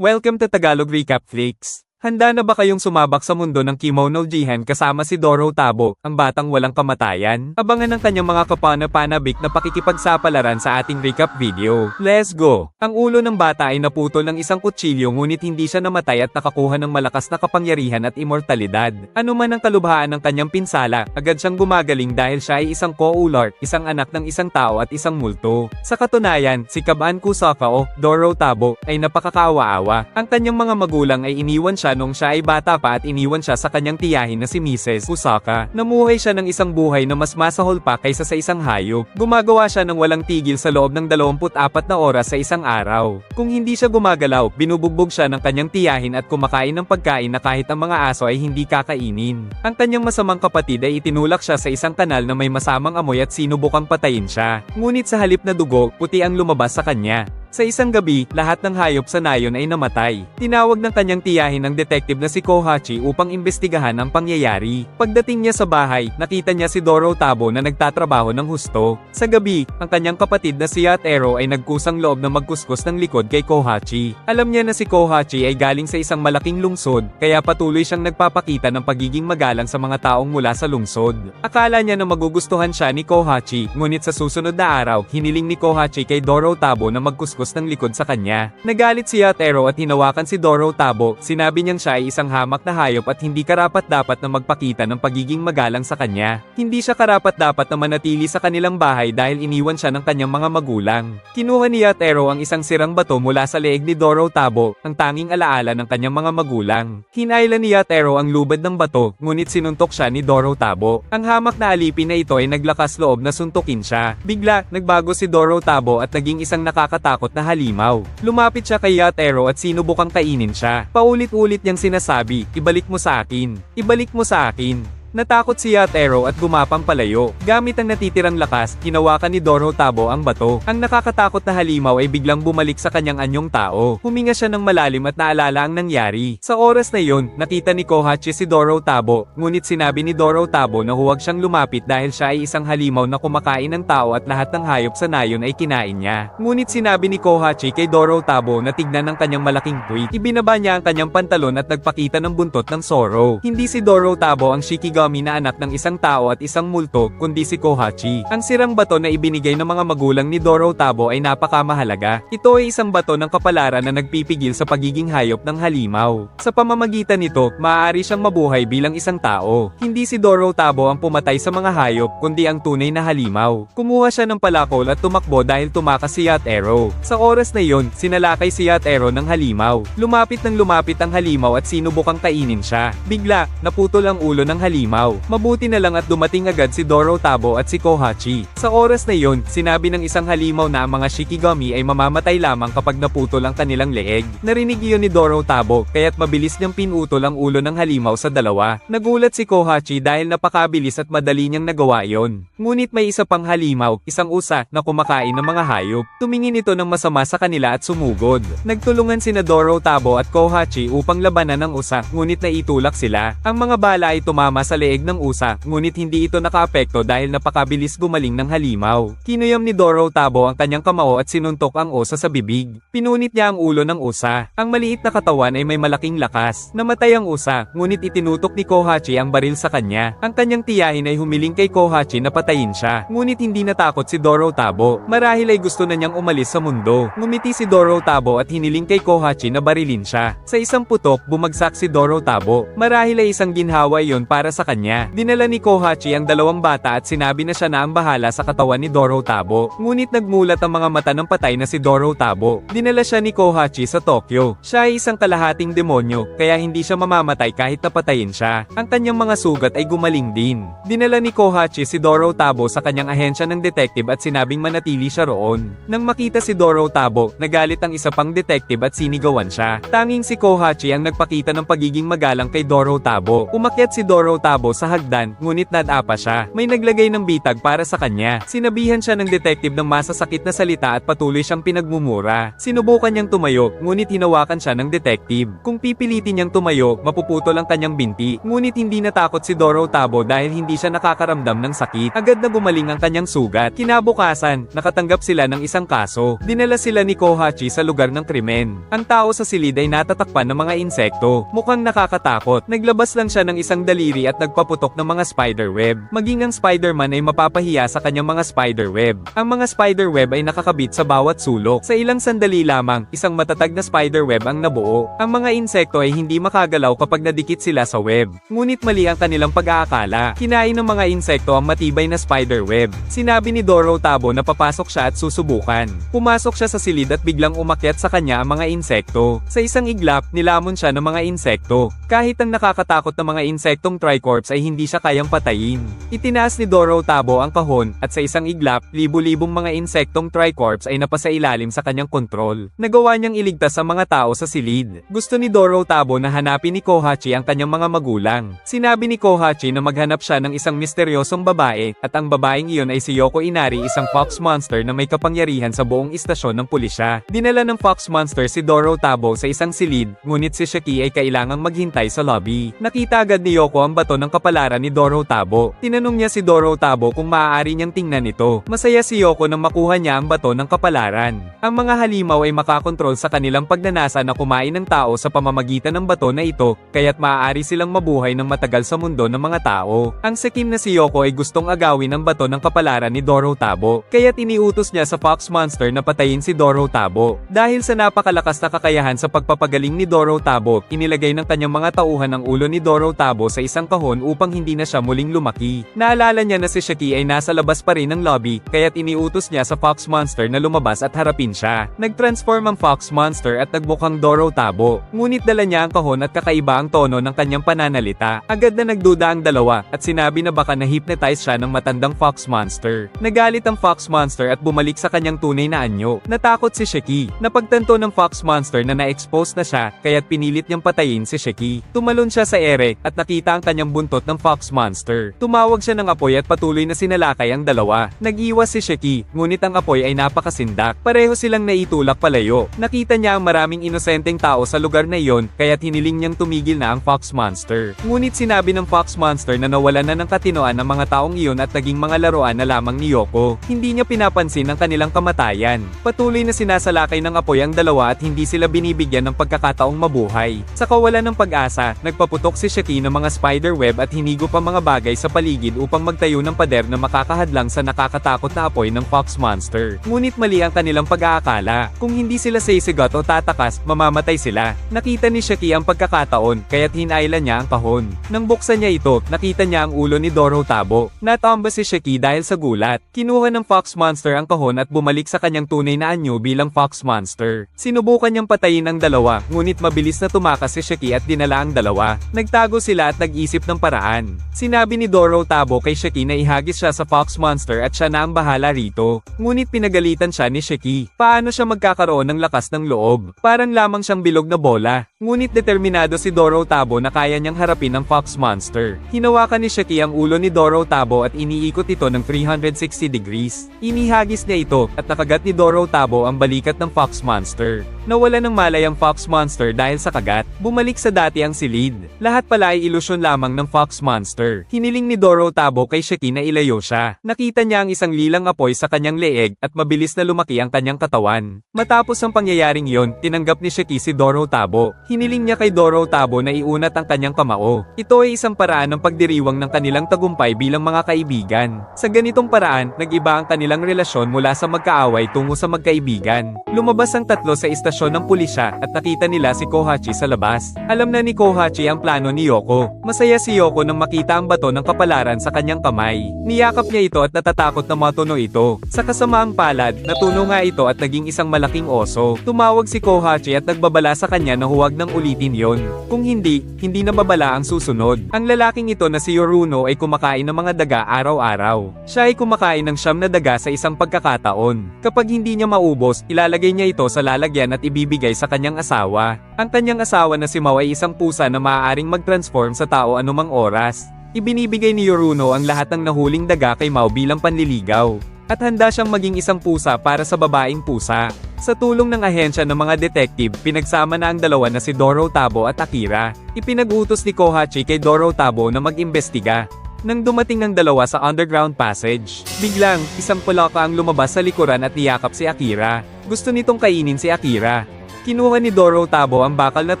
Welcome to Tagalog Recap Flix. Handa na ba kayong sumabak sa mundo ng Kimono Jihan kasama si Doro Tabo, ang batang walang kamatayan? Abangan ang kanyang mga kapana-panabik na pakikipagsapalaran sa ating recap video. Let's go! Ang ulo ng bata ay naputol ng isang kutsilyo ngunit hindi siya namatay at nakakuha ng malakas na kapangyarihan at immortalidad. Ano man ang kalubhaan ng kanyang pinsala, agad siyang gumagaling dahil siya ay isang co-ulart, isang anak ng isang tao at isang multo. Sa katunayan, si Kaban Kusaka o Doro Tabo ay napakakaawa-awa. Ang kanyang mga magulang ay iniwan siya nung siya ay bata pa at iniwan siya sa kanyang tiyahin na si Mrs. Kusaka. Namuhay siya ng isang buhay na mas masahol pa kaysa sa isang hayop. Gumagawa siya ng walang tigil sa loob ng 24 na oras sa isang araw. Kung hindi siya gumagalaw, binubugbog siya ng kanyang tiyahin at kumakain ng pagkain na kahit ang mga aso ay hindi kakainin. Ang kanyang masamang kapatid ay itinulak siya sa isang kanal na may masamang amoy at sinubukang patayin siya. Ngunit sa halip na dugo, puti ang lumabas sa kanya. Sa isang gabi, lahat ng hayop sa nayon ay namatay. Tinawag ng kanyang tiyahin ang detective na si Kohachi upang imbestigahan ang pangyayari. Pagdating niya sa bahay, nakita niya si Doro Tabo na nagtatrabaho ng husto. Sa gabi, ang kanyang kapatid na si Yatero ay nagkusang loob na magkuskus ng likod kay Kohachi. Alam niya na si Kohachi ay galing sa isang malaking lungsod, kaya patuloy siyang nagpapakita ng pagiging magalang sa mga taong mula sa lungsod. Akala niya na magugustuhan siya ni Kohachi, ngunit sa susunod na araw, hiniling ni Kohachi kay Doro Tabo na magkuskus ng likod sa kanya. Nagalit si Yatero at hinawakan si Doro Tabo, sinabi niyang siya ay isang hamak na hayop at hindi karapat dapat na magpakita ng pagiging magalang sa kanya. Hindi siya karapat dapat na manatili sa kanilang bahay dahil iniwan siya ng kanyang mga magulang. Kinuha ni Yatero ang isang sirang bato mula sa leeg ni Doro Tabo, ang tanging alaala ng kanyang mga magulang. Hinayla ni Yatero ang lubad ng bato, ngunit sinuntok siya ni Doro Tabo. Ang hamak na alipin na ito ay naglakas loob na suntukin siya. Bigla, nagbago si Doro Tabo at naging isang nakakatakot na halimaw. Lumapit siya kay Yatero at sinubukang kainin siya. Paulit-ulit niyang sinasabi, ibalik mo sa akin. Ibalik mo sa akin. Natakot si Yatero at gumapang palayo. Gamit ang natitirang lakas, hinawakan ni Doro Tabo ang bato. Ang nakakatakot na halimaw ay biglang bumalik sa kanyang anyong tao. Huminga siya ng malalim at naalala ang nangyari. Sa oras na yon, nakita ni Kohachi si Doro Tabo, ngunit sinabi ni Doro Tabo na huwag siyang lumapit dahil siya ay isang halimaw na kumakain ng tao at lahat ng hayop sa nayon ay kinain niya. Ngunit sinabi ni Kohachi kay Doro Tabo na tignan ng kanyang malaking tweet. Ibinaba niya ang kanyang pantalon at nagpakita ng buntot ng Zoro. Hindi si Doro Tabo ang Shikigami na anak ng isang tao at isang multo, kundi si Kohachi. Ang sirang bato na ibinigay ng mga magulang ni Doro Tabo ay napakamahalaga. Ito ay isang bato ng kapalaran na nagpipigil sa pagiging hayop ng halimaw. Sa pamamagitan nito, maaari siyang mabuhay bilang isang tao. Hindi si Doro Tabo ang pumatay sa mga hayop, kundi ang tunay na halimaw. Kumuha siya ng palakol at tumakbo dahil tumakas si Yatero. Sa oras na yon, sinalakay si Yatero ng halimaw. Lumapit ng lumapit ang halimaw at sinubukang kainin siya. Bigla, naputol ang ulo ng halimaw. Mabuti na lang at dumating agad si Doro Tabo at si Kohachi. Sa oras na yon, sinabi ng isang halimaw na ang mga Shikigami ay mamamatay lamang kapag naputol ang kanilang leeg. Narinig iyon ni Doro Tabo, kaya't mabilis niyang pinutol ang ulo ng halimaw sa dalawa. Nagulat si Kohachi dahil napakabilis at madali niyang nagawa yon. Ngunit may isa pang halimaw, isang usa, na kumakain ng mga hayop. Tumingin ito ng masama sa kanila at sumugod. Nagtulungan sina Doro Tabo at Kohachi upang labanan ng usa, ngunit naitulak sila. Ang mga bala ay tumama sa leeg ng usa, ngunit hindi ito nakaapekto dahil napakabilis gumaling ng halimaw. Kinuyam ni Doro Tabo ang kanyang kamao at sinuntok ang usa sa bibig. Pinunit niya ang ulo ng usa. Ang maliit na katawan ay may malaking lakas. Namatay ang usa, ngunit itinutok ni Kohachi ang baril sa kanya. Ang kanyang tiyahin ay humiling kay Kohachi na patayin siya. Ngunit hindi natakot si Doro Tabo. Marahil ay gusto na niyang umalis sa mundo. Ngumiti si Doro Tabo at hiniling kay Kohachi na barilin siya. Sa isang putok, bumagsak si Doro Tabo. Marahil ay isang ginhawa iyon para sa kanya. Dinala ni Kohachi ang dalawang bata at sinabi na siya na ang bahala sa katawan ni Doro Tabo. Ngunit nagmulat ang mga mata ng patay na si Doro Tabo. Dinala siya ni Kohachi sa Tokyo. Siya ay isang kalahating demonyo, kaya hindi siya mamamatay kahit napatayin siya. Ang kanyang mga sugat ay gumaling din. Dinala ni Kohachi si Doro Tabo sa kanyang ahensya ng detective at sinabing manatili siya roon. Nang makita si Doro Tabo, nagalit ang isa pang detective at sinigawan siya. Tanging si Kohachi ang nagpakita ng pagiging magalang kay Doro Tabo. Umakyat si Doro Tabo Tabo sa hagdan, ngunit nadapa siya. May naglagay ng bitag para sa kanya. Sinabihan siya ng detective ng masasakit na salita at patuloy siyang pinagmumura. Sinubukan niyang tumayo, ngunit hinawakan siya ng detective. Kung pipilitin niyang tumayo, mapuputol ang kanyang binti. Ngunit hindi natakot si Doro Tabo dahil hindi siya nakakaramdam ng sakit. Agad na gumaling ang kanyang sugat. Kinabukasan, nakatanggap sila ng isang kaso. Dinala sila ni Kohachi sa lugar ng krimen. Ang tao sa silid ay natatakpan ng mga insekto. Mukhang nakakatakot. Naglabas lang siya ng isang daliri at nagpaputok ng mga spiderweb. Maging ang Spider-Man ay mapapahiya sa kanyang mga spiderweb. Ang mga spiderweb ay nakakabit sa bawat sulok. Sa ilang sandali lamang, isang matatag na spiderweb ang nabuo. Ang mga insekto ay hindi makagalaw kapag nadikit sila sa web. Ngunit mali ang kanilang pag-aakala. Kinain ng mga insekto ang matibay na spiderweb. Sinabi ni Doro Tabo na papasok siya at susubukan. Pumasok siya sa silid at biglang umakyat sa kanya ang mga insekto. Sa isang iglap, nilamon siya ng mga insekto. Kahit ang nakakatakot na mga insektong tricorps ay hindi siya kayang patayin. Itinaas ni Doro Tabo ang kahon at sa isang iglap, libu-libong mga insektong tricorps ay napasailalim sa kanyang kontrol. Nagawa niyang iligtas ang mga tao sa silid. Gusto ni Doro Tabo na hanapin ni Kohachi ang kanyang mga magulang. Sinabi ni Kohachi na maghanap siya ng isang misteryosong babae at ang babaeng iyon ay si Yoko Inari isang fox monster na may kapangyarihan sa buong istasyon ng pulisya. Dinala ng fox monster si Doro Tabo sa isang silid, ngunit si Shaki ay kailangang maghintay sa lobby. Nakita agad ni Yoko ang bato ng kapalaran ni Doro Tabo. Tinanong niya si Doro Tabo kung maaari niyang tingnan ito. Masaya si Yoko nang makuha niya ang bato ng kapalaran. Ang mga halimaw ay makakontrol sa kanilang pagnanasa na kumain ng tao sa pamamagitan ng bato na ito, kaya't maaari silang mabuhay ng matagal sa mundo ng mga tao. Ang sakim na si Yoko ay gustong agawin ang bato ng kapalaran ni Doro Tabo, kaya't iniutos niya sa Fox Monster na patayin si Doro Tabo. Dahil sa napakalakas na kakayahan sa pagpapagaling ni Doro Tabo, inilagay ng kanyang mga tauhan ang ulo ni Doro Tabo sa isang kahon upang hindi na siya muling lumaki. Naalala niya na si Shaki ay nasa labas pa rin ng lobby, kaya't iniutos niya sa Fox Monster na lumabas at harapin siya. Nag-transform ang Fox Monster at nagmukhang Doro Tabo. Ngunit dala niya ang kahon at kakaiba ang tono ng kanyang pananalita. Agad na nagduda ang dalawa at sinabi na baka na-hypnotize siya ng matandang Fox Monster. Nagalit ang Fox Monster at bumalik sa kanyang tunay na anyo. Natakot si Shaki. Napagtanto ng Fox Monster na na-expose na siya, kaya't pinilit niyang patayin si Shaki. Tumalon siya sa ere at nakita ang kanyang buntot ng Fox Monster. Tumawag siya ng apoy at patuloy na sinalakay ang dalawa. Nag-iwas si Shaki, ngunit ang apoy ay napakasindak. Pareho silang naitulak palayo. Nakita niya ang maraming inosenteng tao sa lugar na iyon, kaya't hiniling niyang tumigil na ang Fox Monster. Ngunit sinabi ng Fox Monster na nawalan na ng katinoan ang mga taong iyon at naging mga laruan na lamang ni Yoko. Hindi niya pinapansin ang kanilang kamatayan. Patuloy na sinasalakay ng apoy ang dalawa at hindi sila binibigyan ng pagkakataong mabuhay. Sa kawalan ng pag-asa, nagpaputok si Shaki ng mga spider web at hinigo pa mga bagay sa paligid upang magtayo ng pader na makakahadlang sa nakakatakot na apoy ng Fox Monster. Ngunit mali ang kanilang pag-aakala. Kung hindi sila sisigot o tatakas, mamamatay sila. Nakita ni Shaki ang pagkakataon, kaya't hinailan niya ang kahon. Nang buksan niya ito, nakita niya ang ulo ni Doro Tabo. Natamba si Shaki dahil sa gulat. Kinuha ng Fox Monster ang kahon at bumalik sa kanyang tunay na anyo bilang Fox Monster. Sinubukan niyang patayin ang dalawa, ngunit mabilis na tumakas si Shaki at dinala ang dalawa. Nagtago sila at nag-isip ng paraan. Sinabi ni Doro Tabo kay Shaki na ihagis siya sa Fox Monster at siya na ang bahala rito. Ngunit pinagalitan siya ni Shaki. Paano siya magkakaroon ng lakas ng loob? Parang lamang siyang bilog na bola. Ngunit determinado si Doro Tabo na kaya niyang harapin ang Fox Monster. Hinawakan ni Shaki ang ulo ni Doro Tabo at iniikot ito ng 360 degrees. Inihagis niya ito at nakagat ni Doro Tabo ang balikat ng Fox Monster. Nawala ng malay ang Fox Monster dahil sa kagat. Bumalik sa dati ang silid. Lahat pala ay ilusyon lamang ng Fox Monster. Hiniling ni Doro Tabo kay Shaki na ilayo siya. Nakita niya ang isang lilang apoy sa kanyang leeg at mabilis na lumaki ang kanyang katawan. Matapos ang pangyayaring yon, tinanggap ni Shaki si Doro Tabo. Hiniling niya kay Doro Tabo na iunat ang kanyang kamao. Ito ay isang paraan ng pagdiriwang ng kanilang tagumpay bilang mga kaibigan. Sa ganitong paraan, nag-iba ang kanilang relasyon mula sa magkaaway tungo sa magkaibigan. Lumabas ang tatlo sa istasyon ng pulisya at nakita nila si Kohachi sa labas. Alam na ni Kohachi ang plano ni Yoko. Masaya si Yoko nang makita ang bato ng kapalaran sa kanyang kamay. Niyakap niya ito at natatakot na matuno ito. Sa kasamaang palad, natuno nga ito at naging isang malaking oso. Tumawag si Kohachi at nagbabala sa kanya na huwag nang ulitin yon. Kung hindi, hindi na babala ang susunod. Ang lalaking ito na si Yoruno ay kumakain ng mga daga araw-araw. Siya ay kumakain ng siyam na daga sa isang pagkakataon. Kapag hindi niya maubos, ilalagay niya ito sa lalagyan at ibibigay sa kanyang asawa. Ang kanyang asawa na si Mao ay isang pusa na maaaring mag-transform sa tao anumang oras. Ibinibigay ni Yoruno ang lahat ng nahuling daga kay Mao bilang panliligaw. At handa siyang maging isang pusa para sa babaeng pusa. Sa tulong ng ahensya ng mga detective, pinagsama na ang dalawa na si Doro Tabo at Akira. Ipinag-utos ni Kohachi kay Doro Tabo na mag-imbestiga. Nang dumating ng dalawa sa underground passage, biglang, isang palaka ang lumabas sa likuran at niyakap si Akira. Gusto nitong kainin si Akira. Kinuha ni Doro Tabo ang bakal na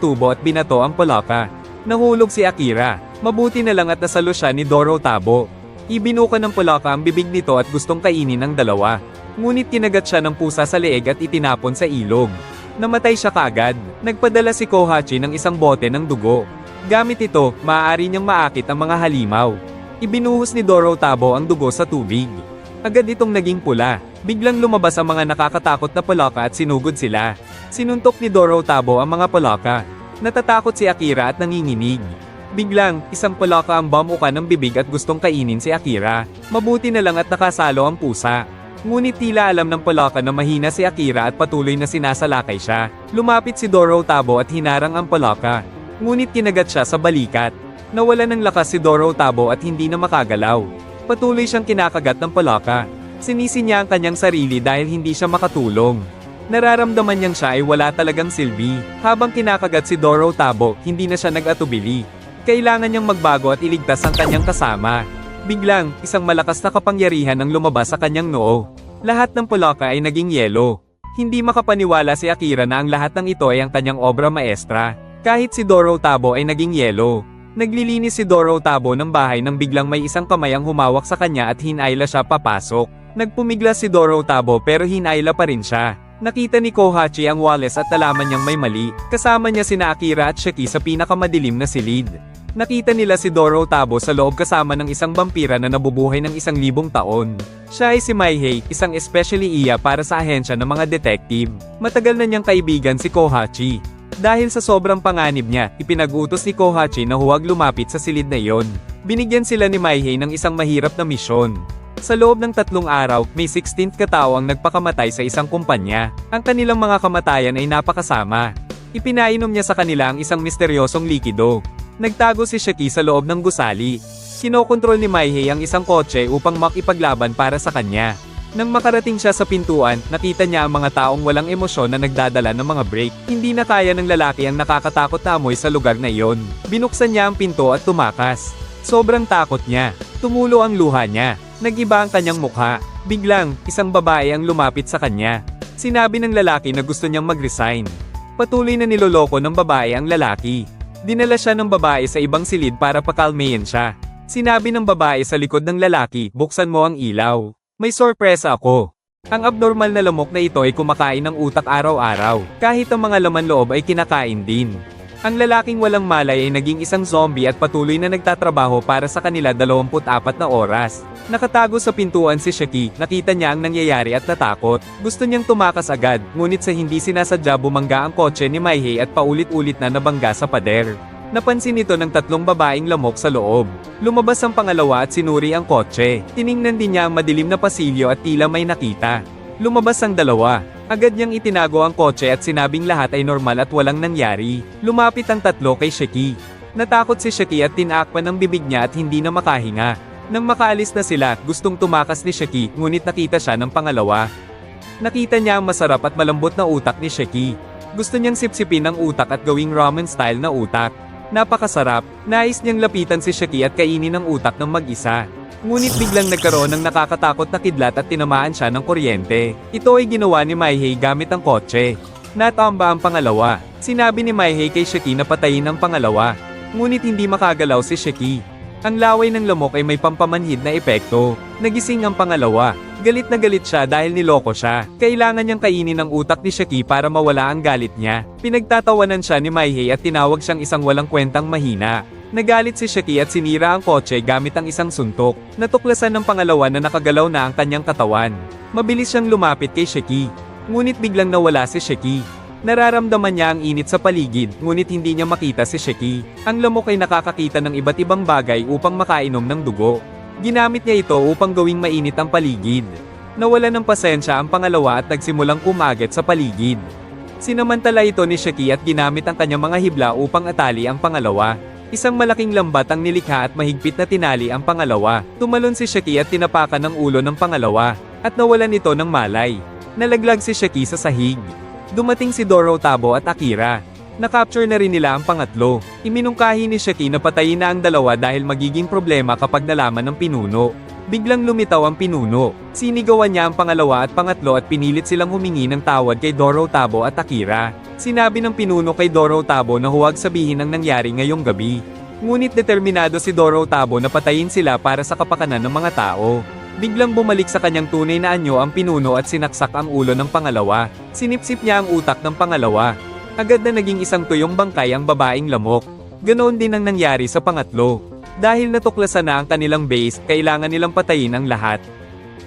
tubo at binato ang palaka. Nahulog si Akira. Mabuti na lang at nasalo siya ni Doro Tabo. Ibinuka ng palaka ang bibig nito at gustong kainin ng dalawa. Ngunit kinagat siya ng pusa sa leeg at itinapon sa ilog. Namatay siya kaagad. Nagpadala si Kohachi ng isang bote ng dugo. Gamit ito, maaari niyang maakit ang mga halimaw. Ibinuhos ni Doro Tabo ang dugo sa tubig. Agad itong naging pula. Biglang lumabas ang mga nakakatakot na palaka at sinugod sila. Sinuntok ni Doro Tabo ang mga palaka. Natatakot si Akira at nanginginig. Biglang, isang palaka ang bamuka ng bibig at gustong kainin si Akira. Mabuti na lang at nakasalo ang pusa. Ngunit tila alam ng palaka na mahina si Akira at patuloy na sinasalakay siya. Lumapit si Doro Tabo at hinarang ang palaka. Ngunit kinagat siya sa balikat. Nawala ng lakas si Doro Tabo at hindi na makagalaw. Patuloy siyang kinakagat ng palaka. Sinisi niya ang kanyang sarili dahil hindi siya makatulong. Nararamdaman niyang siya ay wala talagang silbi. Habang kinakagat si Doro Tabo, hindi na siya nag-atubili. Kailangan niyang magbago at iligtas ang kanyang kasama. Biglang, isang malakas na kapangyarihan ang lumabas sa kanyang noo. Lahat ng palaka ay naging yelo. Hindi makapaniwala si Akira na ang lahat ng ito ay ang kanyang obra maestra. Kahit si Doro Tabo ay naging yelo. Naglilinis si Doro Tabo ng bahay nang biglang may isang kamay ang humawak sa kanya at hinayla siya papasok. Nagpumigla si Doro Tabo pero hinayla pa rin siya. Nakita ni Kohachi ang Wallace at nalaman niyang may mali. Kasama niya sina Akira at Shiki sa pinakamadilim na silid. Nakita nila si Doro Tabo sa loob kasama ng isang vampira na nabubuhay ng isang libong taon. Siya ay si Maihei, isang especially iya para sa ahensya ng mga detective. Matagal na niyang kaibigan si Kohachi. Dahil sa sobrang panganib niya, ipinag-utos ni Kohachi na huwag lumapit sa silid na iyon. Binigyan sila ni Maihei ng isang mahirap na misyon. Sa loob ng tatlong araw, may 16th katao ang nagpakamatay sa isang kumpanya. Ang kanilang mga kamatayan ay napakasama. Ipinainom niya sa kanila ang isang misteryosong likido. Nagtago si Shaki sa loob ng gusali. Kinokontrol ni Maihei ang isang kotse upang makipaglaban para sa kanya. Nang makarating siya sa pintuan, nakita niya ang mga taong walang emosyon na nagdadala ng mga break. Hindi na kaya ng lalaki ang nakakatakot na amoy sa lugar na iyon. Binuksan niya ang pinto at tumakas. Sobrang takot niya. Tumulo ang luha niya. Nagiba ang kanyang mukha. Biglang, isang babae ang lumapit sa kanya. Sinabi ng lalaki na gusto niyang mag-resign. Patuloy na niloloko ng babae ang lalaki. Dinala siya ng babae sa ibang silid para pakalmayin siya. Sinabi ng babae sa likod ng lalaki, buksan mo ang ilaw. May sorpresa ako. Ang abnormal na lamok na ito ay kumakain ng utak araw-araw, kahit ang mga laman loob ay kinakain din. Ang lalaking walang malay ay naging isang zombie at patuloy na nagtatrabaho para sa kanila 24 na oras. Nakatago sa pintuan si Shaki, nakita niya ang nangyayari at natakot. Gusto niyang tumakas agad, ngunit sa hindi sinasadya bumangga ang kotse ni Maihei at paulit-ulit na nabangga sa pader. Napansin ito ng tatlong babaeng lamok sa loob. Lumabas ang pangalawa at sinuri ang kotse. Tiningnan din niya ang madilim na pasilyo at tila may nakita. Lumabas ang dalawa. Agad niyang itinago ang kotse at sinabing lahat ay normal at walang nangyari. Lumapit ang tatlo kay Shaki. Natakot si Shaki at tinakpan ng bibig niya at hindi na makahinga. Nang makaalis na sila, gustong tumakas ni Shaki, ngunit nakita siya ng pangalawa. Nakita niya ang masarap at malambot na utak ni Shaki. Gusto niyang sipsipin ang utak at gawing ramen style na utak. Napakasarap, nais niyang lapitan si Shaki at kainin ang utak ng mag-isa. Ngunit biglang nagkaroon ng nakakatakot na kidlat at tinamaan siya ng kuryente. Ito ay ginawa ni Maihei gamit ang kotse. Natamba ang pangalawa. Sinabi ni Maihei kay Shaki na patayin ang pangalawa. Ngunit hindi makagalaw si Shaki. Ang laway ng lamok ay may pampamanhid na epekto. Nagising ang pangalawa. Galit na galit siya dahil niloko siya. Kailangan niyang kainin ang utak ni Shaki para mawala ang galit niya. Pinagtatawanan siya ni Maihei at tinawag siyang isang walang kwentang mahina. Nagalit si Shaki at sinira ang kotse gamit ang isang suntok. Natuklasan ng pangalawa na nakagalaw na ang kanyang katawan. Mabilis siyang lumapit kay Shaki. Ngunit biglang nawala si Shaki. Nararamdaman niya ang init sa paligid, ngunit hindi niya makita si Sheki. Ang lamok ay nakakakita ng iba't ibang bagay upang makainom ng dugo. Ginamit niya ito upang gawing mainit ang paligid. Nawala ng pasensya ang pangalawa at nagsimulang kumagat sa paligid. Sinamantala ito ni Sheki at ginamit ang kanyang mga hibla upang atali ang pangalawa. Isang malaking lambat ang nilikha at mahigpit na tinali ang pangalawa. Tumalon si Shaki at tinapakan ng ulo ng pangalawa, at nawalan ito ng malay. Nalaglag si Shaki sa sahig. Dumating si Doro Tabo at Akira. Na-capture na rin nila ang pangatlo. Iminungkahi ni Shaki na patayin na ang dalawa dahil magiging problema kapag nalaman ng pinuno. Biglang lumitaw ang pinuno. Sinigawan niya ang pangalawa at pangatlo at pinilit silang humingi ng tawad kay Doro Tabo at Akira. Sinabi ng pinuno kay Doro Tabo na huwag sabihin ang nangyari ngayong gabi. Ngunit determinado si Doro Tabo na patayin sila para sa kapakanan ng mga tao. Biglang bumalik sa kanyang tunay na anyo ang pinuno at sinaksak ang ulo ng pangalawa. Sinipsip niya ang utak ng pangalawa. Agad na naging isang tuyong bangkay ang babaeng lamok. Ganoon din ang nangyari sa pangatlo. Dahil natuklasan na ang kanilang base, kailangan nilang patayin ang lahat.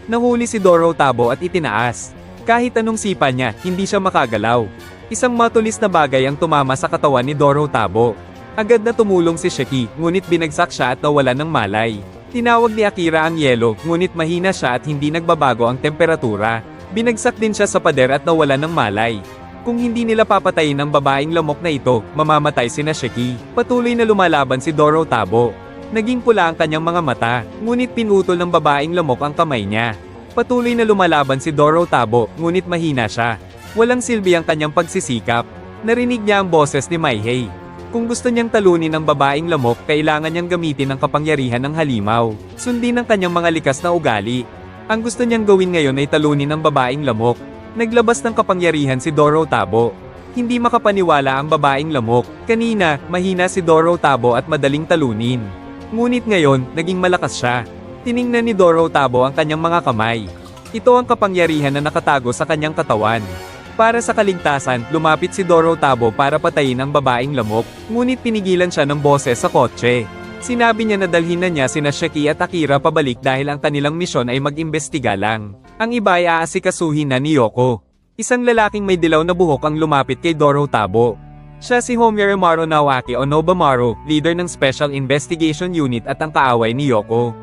Nahuli si Doro Tabo at itinaas. Kahit anong sipa niya, hindi siya makagalaw. Isang matulis na bagay ang tumama sa katawan ni Doro Tabo. Agad na tumulong si Shaki, ngunit binagsak siya at nawalan ng malay. Tinawag ni Akira ang yelo, ngunit mahina siya at hindi nagbabago ang temperatura. Binagsak din siya sa pader at nawalan ng malay. Kung hindi nila papatayin ang babaeng lamok na ito, mamamatay si Shaki. Patuloy na lumalaban si Doro Tabo. Naging pula ang kanyang mga mata, ngunit pinutol ng babaeng lamok ang kamay niya. Patuloy na lumalaban si Doro Tabo, ngunit mahina siya. Walang silbi ang kanyang pagsisikap. Narinig niya ang boses ni Maihei. Kung gusto niyang talunin ang babaeng lamok, kailangan niyang gamitin ang kapangyarihan ng halimaw. Sundin ang kanyang mga likas na ugali. Ang gusto niyang gawin ngayon ay talunin ang babaeng lamok. Naglabas ng kapangyarihan si Doro Tabo. Hindi makapaniwala ang babaeng lamok. Kanina, mahina si Doro Tabo at madaling talunin. Ngunit ngayon, naging malakas siya. Tiningnan ni Doro Tabo ang kanyang mga kamay. Ito ang kapangyarihan na nakatago sa kanyang katawan. Para sa kaligtasan, lumapit si Doro Tabo para patayin ang babaeng lamok, ngunit pinigilan siya ng boses sa kotse. Sinabi niya na dalhin na niya sina Shaki at Akira pabalik dahil ang kanilang misyon ay mag-imbestiga lang. Ang iba ay aasikasuhin na ni Yoko. Isang lalaking may dilaw na buhok ang lumapit kay Doro Tabo. Siya si Homer Maro Nawaki o Nobamaru, leader ng Special Investigation Unit at ang kaaway ni Yoko.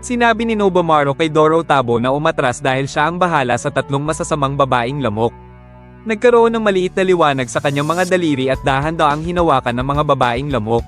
Sinabi ni Nobamaru kay Doro Tabo na umatras dahil siya ang bahala sa tatlong masasamang babaeng lamok. Nagkaroon ng maliit na liwanag sa kanyang mga daliri at dahan-daang hinawakan ng mga babaeng lamok.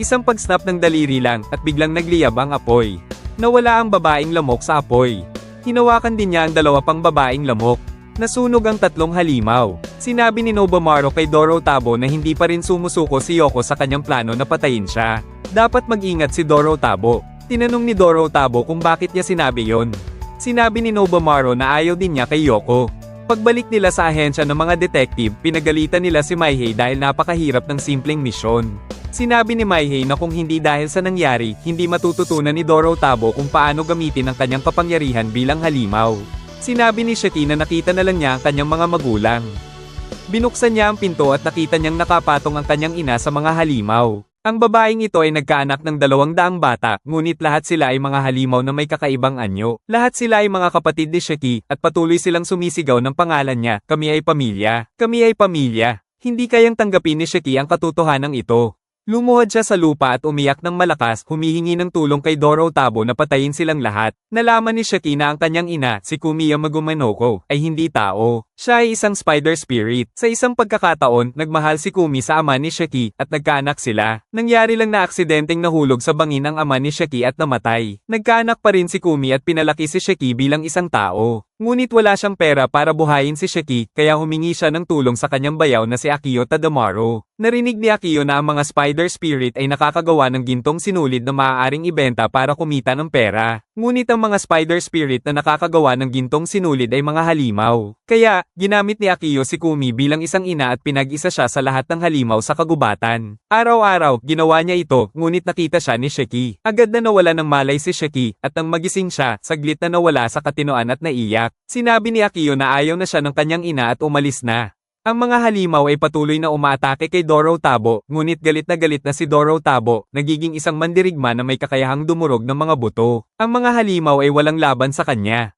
Isang pag-snap ng daliri lang at biglang nagliyab ang apoy. Nawala ang babaeng lamok sa apoy. Hinawakan din niya ang dalawa pang babaeng lamok. Nasunog ang tatlong halimaw. Sinabi ni Nobamaro kay Doro Tabo na hindi pa rin sumusuko si Yoko sa kanyang plano na patayin siya. Dapat mag-ingat si Doro Tabo. Tinanong ni Doro Tabo kung bakit niya sinabi yon. Sinabi ni Nobamaro na ayaw din niya kay Yoko. Pagbalik nila sa ahensya ng mga detective, pinagalitan nila si Maihei dahil napakahirap ng simpleng misyon. Sinabi ni Maihei na kung hindi dahil sa nangyari, hindi matututunan ni Doro Tabo kung paano gamitin ang kanyang kapangyarihan bilang halimaw. Sinabi ni Shaki na nakita na lang niya ang kanyang mga magulang. Binuksan niya ang pinto at nakita niyang nakapatong ang kanyang ina sa mga halimaw. Ang babaeng ito ay nagkaanak ng dalawang daang bata, ngunit lahat sila ay mga halimaw na may kakaibang anyo. Lahat sila ay mga kapatid ni Shaki, at patuloy silang sumisigaw ng pangalan niya, kami ay pamilya. Kami ay pamilya. Hindi kayang tanggapin ni Shaki ang katotohanan ito. Lumuhod siya sa lupa at umiyak ng malakas, humihingi ng tulong kay Doro Tabo na patayin silang lahat. Nalaman ni Shaki na ang kanyang ina, si Kumiya Magumanoko, ay hindi tao. Siya ay isang spider spirit. Sa isang pagkakataon, nagmahal si Kumi sa ama ni Shaki at nagkaanak sila. Nangyari lang na aksidenteng nahulog sa bangin ang ama ni Shaki at namatay. Nagkaanak pa rin si Kumi at pinalaki si Shaki bilang isang tao. Ngunit wala siyang pera para buhayin si Shaki, kaya humingi siya ng tulong sa kanyang bayaw na si Akiyo Tadamaro. Narinig ni Akiyo na ang mga spider spirit ay nakakagawa ng gintong sinulid na maaaring ibenta para kumita ng pera. Ngunit ang mga spider spirit na nakakagawa ng gintong sinulid ay mga halimaw. Kaya, ginamit ni Akiyo si Kumi bilang isang ina at pinag-isa siya sa lahat ng halimaw sa kagubatan. Araw-araw, ginawa niya ito, ngunit nakita siya ni Sheki. Agad na nawala ng malay si Sheki, at nang magising siya, saglit na nawala sa katinoan at naiyak. Sinabi ni Akiyo na ayaw na siya ng kanyang ina at umalis na. Ang mga halimaw ay patuloy na umaatake kay Doro Tabo, ngunit galit na galit na si Doro Tabo, nagiging isang mandirigma na may kakayahang dumurog ng mga buto. Ang mga halimaw ay walang laban sa kanya.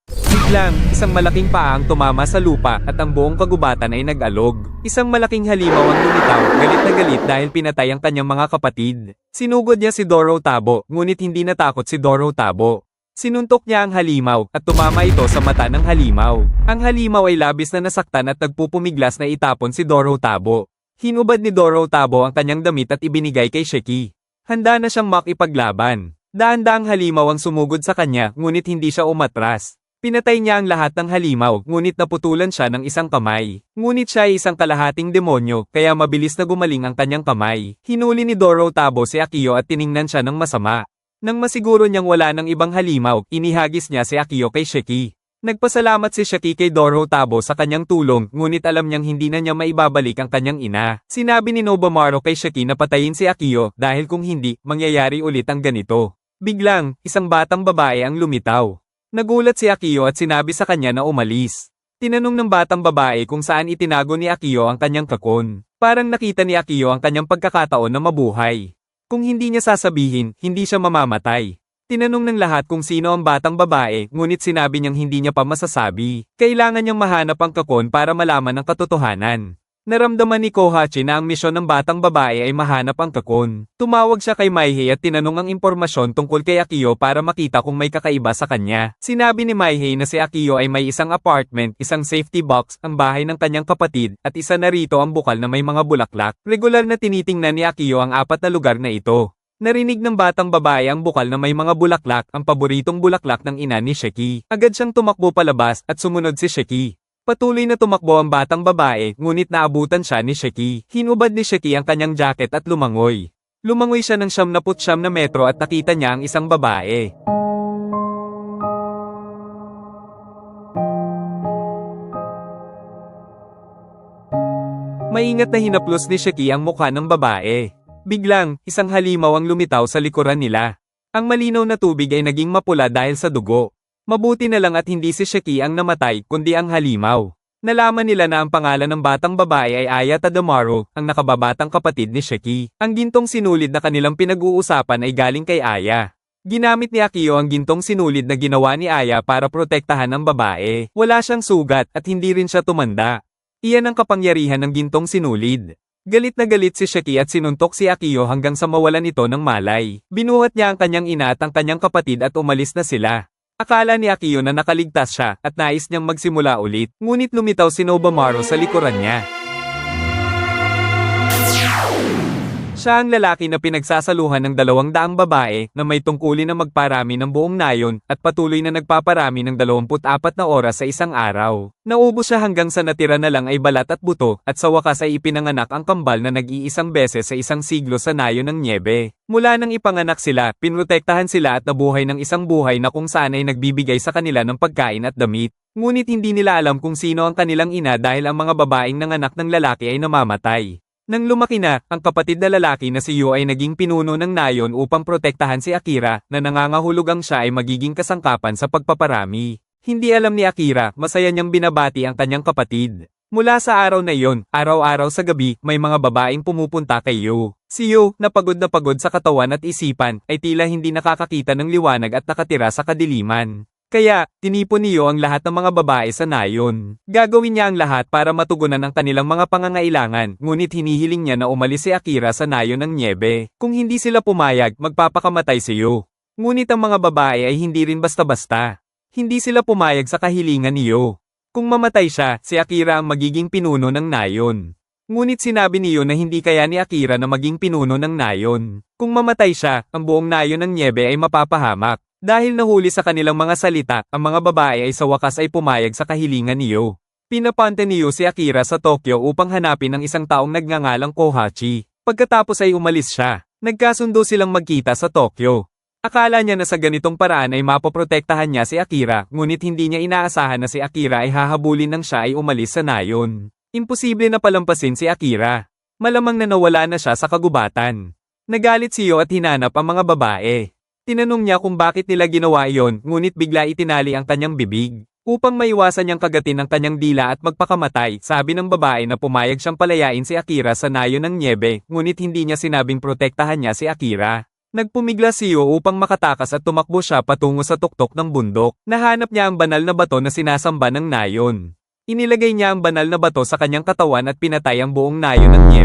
Biglang, isang malaking paa ang tumama sa lupa at ang buong kagubatan ay nag-alog. Isang malaking halimaw ang lumitaw, galit na galit dahil pinatay ang kanyang mga kapatid. Sinugod niya si Doro Tabo, ngunit hindi natakot si Doro Tabo. Sinuntok niya ang halimaw at tumama ito sa mata ng halimaw. Ang halimaw ay labis na nasaktan at nagpupumiglas na itapon si Doro Tabo. Hinubad ni Doro Tabo ang kanyang damit at ibinigay kay Sheki. Handa na siyang makipaglaban. Daan-daang halimaw ang sumugod sa kanya, ngunit hindi siya umatras. Pinatay niya ang lahat ng halimaw, ngunit naputulan siya ng isang kamay. Ngunit siya ay isang kalahating demonyo, kaya mabilis na gumaling ang kanyang kamay. Hinuli ni Doro Tabo si Akio at tiningnan siya ng masama. Nang masiguro niyang wala ng ibang halimaw, inihagis niya si Akio kay Sheki. Nagpasalamat si Shaki kay Doro Tabo sa kanyang tulong, ngunit alam niyang hindi na niya maibabalik ang kanyang ina. Sinabi ni Nobamaru kay Shaki na patayin si Akio dahil kung hindi, mangyayari ulit ang ganito. Biglang, isang batang babae ang lumitaw. Nagulat si Akio at sinabi sa kanya na umalis. Tinanong ng batang babae kung saan itinago ni Akio ang kanyang kakon. Parang nakita ni Akio ang kanyang pagkakataon na mabuhay. Kung hindi niya sasabihin, hindi siya mamamatay. Tinanong ng lahat kung sino ang batang babae, ngunit sinabi niyang hindi niya pa masasabi. Kailangan niyang mahanap ang kakon para malaman ang katotohanan. Naramdaman ni Kohachi na ang misyon ng batang babae ay mahanap ang kakon. Tumawag siya kay Maihei at tinanong ang impormasyon tungkol kay Akio para makita kung may kakaiba sa kanya. Sinabi ni Maihei na si Akio ay may isang apartment, isang safety box, ang bahay ng kanyang kapatid, at isa na rito ang bukal na may mga bulaklak. Regular na tinitingnan ni Akio ang apat na lugar na ito. Narinig ng batang babae ang bukal na may mga bulaklak, ang paboritong bulaklak ng ina ni Sheki. Agad siyang tumakbo palabas at sumunod si Sheki. Patuloy na tumakbo ang batang babae, ngunit naabutan siya ni Sheki. Hinubad ni Sheki ang kanyang jacket at lumangoy. Lumangoy siya ng siyam na putsyam na metro at nakita niya ang isang babae. Maingat na hinaplos ni Sheki ang mukha ng babae. Biglang, isang halimaw ang lumitaw sa likuran nila. Ang malinaw na tubig ay naging mapula dahil sa dugo. Mabuti na lang at hindi si Shaki ang namatay, kundi ang halimaw. Nalaman nila na ang pangalan ng batang babae ay Aya Tadamaro, ang nakababatang kapatid ni Shaki. Ang gintong sinulid na kanilang pinag-uusapan ay galing kay Aya. Ginamit ni Akio ang gintong sinulid na ginawa ni Aya para protektahan ang babae. Wala siyang sugat at hindi rin siya tumanda. Iyan ang kapangyarihan ng gintong sinulid. Galit na galit si Shaki at sinuntok si Akio hanggang sa mawalan ito ng malay. Binuhat niya ang kanyang ina at ang kanyang kapatid at umalis na sila. Akala ni Akio na nakaligtas siya at nais niyang magsimula ulit, ngunit lumitaw si Nobamaru sa likuran niya. Siya ang lalaki na pinagsasaluhan ng dalawang daang babae na may tungkulin na magparami ng buong nayon at patuloy na nagpaparami ng 24 na oras sa isang araw. Naubos siya hanggang sa natira na lang ay balat at buto at sa wakas ay ipinanganak ang kambal na nag-iisang beses sa isang siglo sa nayon ng niebe. Mula nang ipanganak sila, pinrotektahan sila at nabuhay ng isang buhay na kung saan ay nagbibigay sa kanila ng pagkain at damit. Ngunit hindi nila alam kung sino ang kanilang ina dahil ang mga babaeng nanganak ng lalaki ay namamatay. Nang lumaki na, ang kapatid na lalaki na si Yu ay naging pinuno ng nayon upang protektahan si Akira na nangangahulog ang siya ay magiging kasangkapan sa pagpaparami. Hindi alam ni Akira, masaya niyang binabati ang kanyang kapatid. Mula sa araw na iyon, araw-araw sa gabi, may mga babaeng pumupunta kay Yu. Si Yu, na pagod na pagod sa katawan at isipan, ay tila hindi nakakakita ng liwanag at nakatira sa kadiliman. Kaya, tinipon niyo ang lahat ng mga babae sa nayon. Gagawin niya ang lahat para matugunan ang kanilang mga pangangailangan, ngunit hinihiling niya na umalis si Akira sa nayon ng niebe. Kung hindi sila pumayag, magpapakamatay si Yu. Ngunit ang mga babae ay hindi rin basta-basta. Hindi sila pumayag sa kahilingan ni Yu. Kung mamatay siya, si Akira ang magiging pinuno ng nayon. Ngunit sinabi niyo na hindi kaya ni Akira na maging pinuno ng nayon. Kung mamatay siya, ang buong nayon ng niebe ay mapapahamak. Dahil nahuli sa kanilang mga salita, ang mga babae ay sa wakas ay pumayag sa kahilingan ni Yo. Pinapante ni Yo si Akira sa Tokyo upang hanapin ang isang taong nagngangalang Kohachi. Pagkatapos ay umalis siya. Nagkasundo silang magkita sa Tokyo. Akala niya na sa ganitong paraan ay mapoprotektahan niya si Akira, ngunit hindi niya inaasahan na si Akira ay hahabulin nang siya ay umalis sa nayon. Imposible na palampasin si Akira. Malamang na nawala na siya sa kagubatan. Nagalit si Yo at hinanap ang mga babae. Tinanong niya kung bakit nila ginawa iyon, ngunit bigla itinali ang kanyang bibig. Upang maiwasan niyang kagatin ang kanyang dila at magpakamatay, sabi ng babae na pumayag siyang palayain si Akira sa nayo ng niebe, ngunit hindi niya sinabing protektahan niya si Akira. Nagpumigla si Yo upang makatakas at tumakbo siya patungo sa tuktok ng bundok. Nahanap niya ang banal na bato na sinasamba ng nayon. Inilagay niya ang banal na bato sa kanyang katawan at pinatay ang buong nayon ng niebe.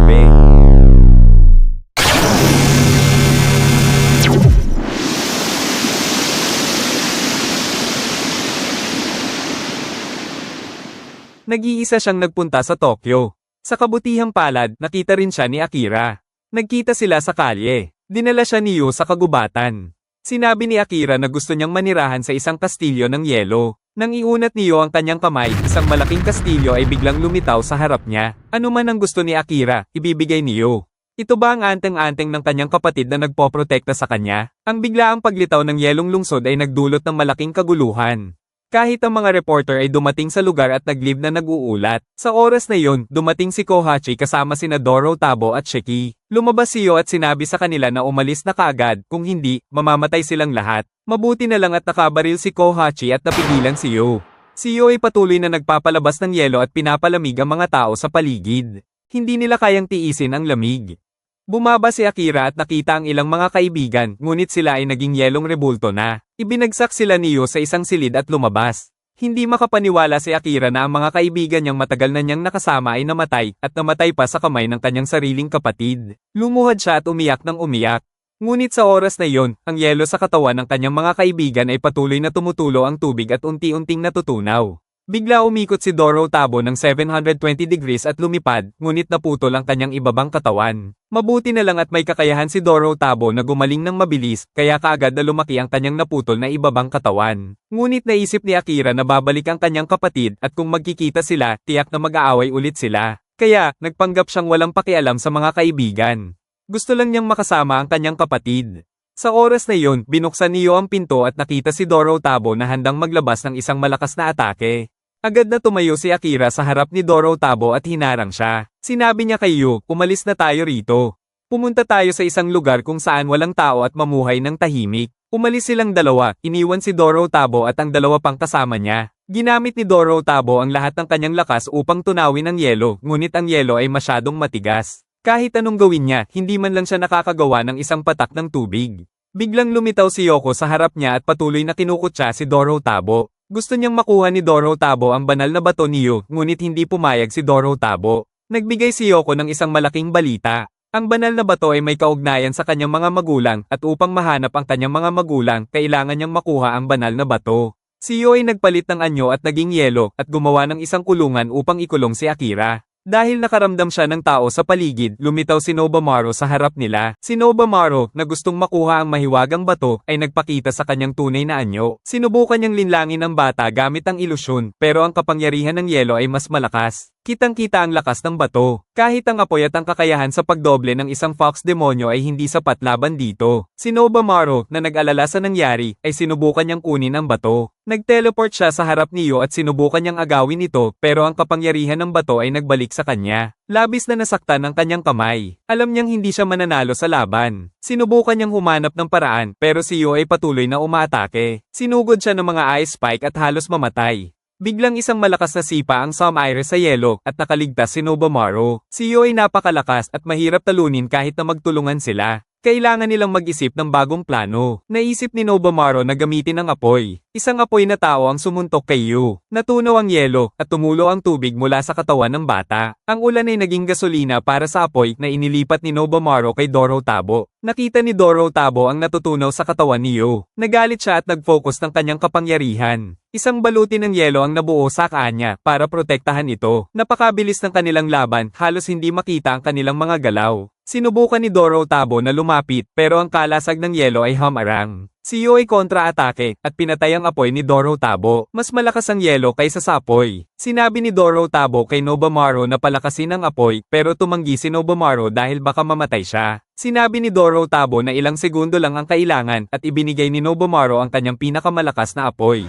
Nag-iisa siyang nagpunta sa Tokyo. Sa kabutihang palad, nakita rin siya ni Akira. Nagkita sila sa kalye. Dinala siya ni Yu sa kagubatan. Sinabi ni Akira na gusto niyang manirahan sa isang kastilyo ng yelo. Nang iunat ni Yu ang kanyang kamay, isang malaking kastilyo ay biglang lumitaw sa harap niya. Ano man ang gusto ni Akira, ibibigay ni Yu. Ito ba ang anteng-anteng ng kanyang kapatid na nagpoprotekta sa kanya? Ang biglaang paglitaw ng yelong lungsod ay nagdulot ng malaking kaguluhan. Kahit ang mga reporter ay dumating sa lugar at naglib na nag-uulat. Sa oras na yun, dumating si Kohachi kasama sina Doro Tabo at Shiki. Lumabas si Yo at sinabi sa kanila na umalis na kaagad, kung hindi, mamamatay silang lahat. Mabuti na lang at nakabaril si Kohachi at napigilan si Yo. Si Yo ay patuloy na nagpapalabas ng yelo at pinapalamig ang mga tao sa paligid. Hindi nila kayang tiisin ang lamig. Bumaba si Akira at nakita ang ilang mga kaibigan, ngunit sila ay naging yelong rebulto na. Ibinagsak sila ni Yo sa isang silid at lumabas. Hindi makapaniwala si Akira na ang mga kaibigan niyang matagal na niyang nakasama ay namatay, at namatay pa sa kamay ng kanyang sariling kapatid. Lumuhad siya at umiyak ng umiyak. Ngunit sa oras na iyon, ang yelo sa katawan ng kanyang mga kaibigan ay patuloy na tumutulo ang tubig at unti-unting natutunaw. Bigla umikot si Doro Tabo ng 720 degrees at lumipad, ngunit naputol ang kanyang ibabang katawan. Mabuti na lang at may kakayahan si Doro Tabo na gumaling ng mabilis, kaya kaagad na lumaki ang kanyang naputol na ibabang katawan. Ngunit naisip ni Akira na babalik ang kanyang kapatid at kung magkikita sila, tiyak na mag-aaway ulit sila. Kaya, nagpanggap siyang walang pakialam sa mga kaibigan. Gusto lang niyang makasama ang kanyang kapatid. Sa oras na iyon, binuksan niyo ang pinto at nakita si Doro Tabo na handang maglabas ng isang malakas na atake. Agad na tumayo si Akira sa harap ni Doro Tabo at hinarang siya. Sinabi niya kay Yu, umalis na tayo rito. Pumunta tayo sa isang lugar kung saan walang tao at mamuhay ng tahimik. Umalis silang dalawa, iniwan si Doro Tabo at ang dalawa pang kasama niya. Ginamit ni Doro Tabo ang lahat ng kanyang lakas upang tunawin ang yelo, ngunit ang yelo ay masyadong matigas. Kahit anong gawin niya, hindi man lang siya nakakagawa ng isang patak ng tubig. Biglang lumitaw si Yoko sa harap niya at patuloy na kinukutsa si Doro Tabo. Gusto niyang makuha ni Doro Tabo ang banal na bato ni Yu, ngunit hindi pumayag si Doro Tabo. Nagbigay si Yoko ng isang malaking balita. Ang banal na bato ay may kaugnayan sa kanyang mga magulang at upang mahanap ang kanyang mga magulang, kailangan niyang makuha ang banal na bato. Si Yu ay nagpalit ng anyo at naging yelo at gumawa ng isang kulungan upang ikulong si Akira. Dahil nakaramdam siya ng tao sa paligid, lumitaw si Nobamaro sa harap nila. Si Nobamaro, na gustong makuha ang mahiwagang bato, ay nagpakita sa kanyang tunay na anyo. Sinubukan niyang linlangin ang bata gamit ang ilusyon, pero ang kapangyarihan ng yelo ay mas malakas. Kitang-kita ang lakas ng bato. Kahit ang apoy at ang kakayahan sa pagdoble ng isang fox demonyo ay hindi sapat laban dito. Si Nobamaro, na nag-alala sa nangyari, ay sinubukan niyang kunin ang bato. Nag-teleport siya sa harap ni Yo at sinubukan niyang agawin ito pero ang kapangyarihan ng bato ay nagbalik sa kanya. Labis na nasaktan ang kanyang kamay. Alam niyang hindi siya mananalo sa laban. Sinubukan niyang humanap ng paraan pero si Yo ay patuloy na umaatake. Sinugod siya ng mga ice spike at halos mamatay. Biglang isang malakas na sipa ang Sam Iris sa yelo at nakaligtas si Nobamaro. Si Yo ay napakalakas at mahirap talunin kahit na magtulungan sila. Kailangan nilang mag-isip ng bagong plano. Naisip ni Nobamaro na gamitin ang apoy. Isang apoy na tao ang sumuntok kay Yu. Natunaw ang yelo at tumulo ang tubig mula sa katawan ng bata. Ang ulan ay naging gasolina para sa apoy na inilipat ni Nobamaro kay Doro Tabo. Nakita ni Doro Tabo ang natutunaw sa katawan ni Yu. Nagalit siya at nag-focus ng kanyang kapangyarihan. Isang baluti ng yelo ang nabuo sa kanya para protektahan ito. Napakabilis ng kanilang laban, halos hindi makita ang kanilang mga galaw. Sinubukan ni Doro Tabo na lumapit pero ang kalasag ng yelo ay hamarang. Si Yu ay kontra-atake at pinatay ang apoy ni Doro Tabo. Mas malakas ang yelo kaysa sa apoy. Sinabi ni Doro Tabo kay Nobamaro na palakasin ang apoy pero tumanggi si Nobamaro dahil baka mamatay siya. Sinabi ni Doro Tabo na ilang segundo lang ang kailangan at ibinigay ni Nobamaro ang kanyang pinakamalakas na apoy.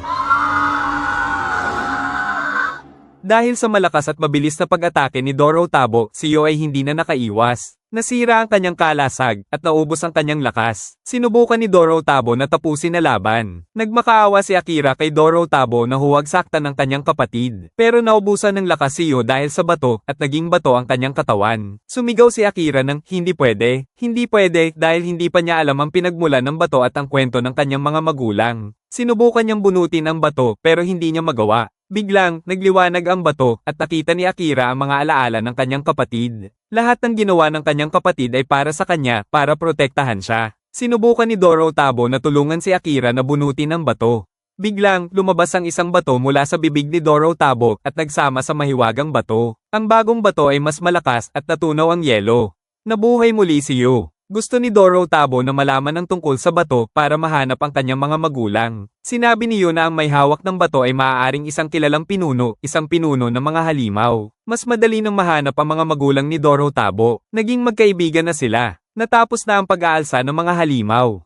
Dahil sa malakas at mabilis na pag-atake ni Doro Tabo, si Yo ay hindi na nakaiwas. Nasira ang kanyang kalasag at naubos ang kanyang lakas. Sinubukan ni Doro Tabo na tapusin na laban. Nagmakaawa si Akira kay Doro Tabo na huwag saktan ng kanyang kapatid. Pero naubusan ng lakas si Yo dahil sa bato at naging bato ang kanyang katawan. Sumigaw si Akira ng hindi pwede, hindi pwede dahil hindi pa niya alam ang pinagmulan ng bato at ang kwento ng kanyang mga magulang. Sinubukan niyang bunutin ang bato pero hindi niya magawa. Biglang, nagliwanag ang bato at nakita ni Akira ang mga alaala ng kanyang kapatid. Lahat ng ginawa ng kanyang kapatid ay para sa kanya, para protektahan siya. Sinubukan ni Doro Tabo na tulungan si Akira na bunutin ang bato. Biglang, lumabas ang isang bato mula sa bibig ni Doro Tabo at nagsama sa mahiwagang bato. Ang bagong bato ay mas malakas at natunaw ang yelo. Nabuhay muli si Yu. Gusto ni Doro Tabo na malaman ang tungkol sa bato para mahanap ang kanyang mga magulang. Sinabi niyo na ang may hawak ng bato ay maaaring isang kilalang pinuno, isang pinuno ng mga halimaw. Mas madali nang mahanap ang mga magulang ni Doro Tabo. Naging magkaibigan na sila. Natapos na ang pag-aalsa ng mga halimaw.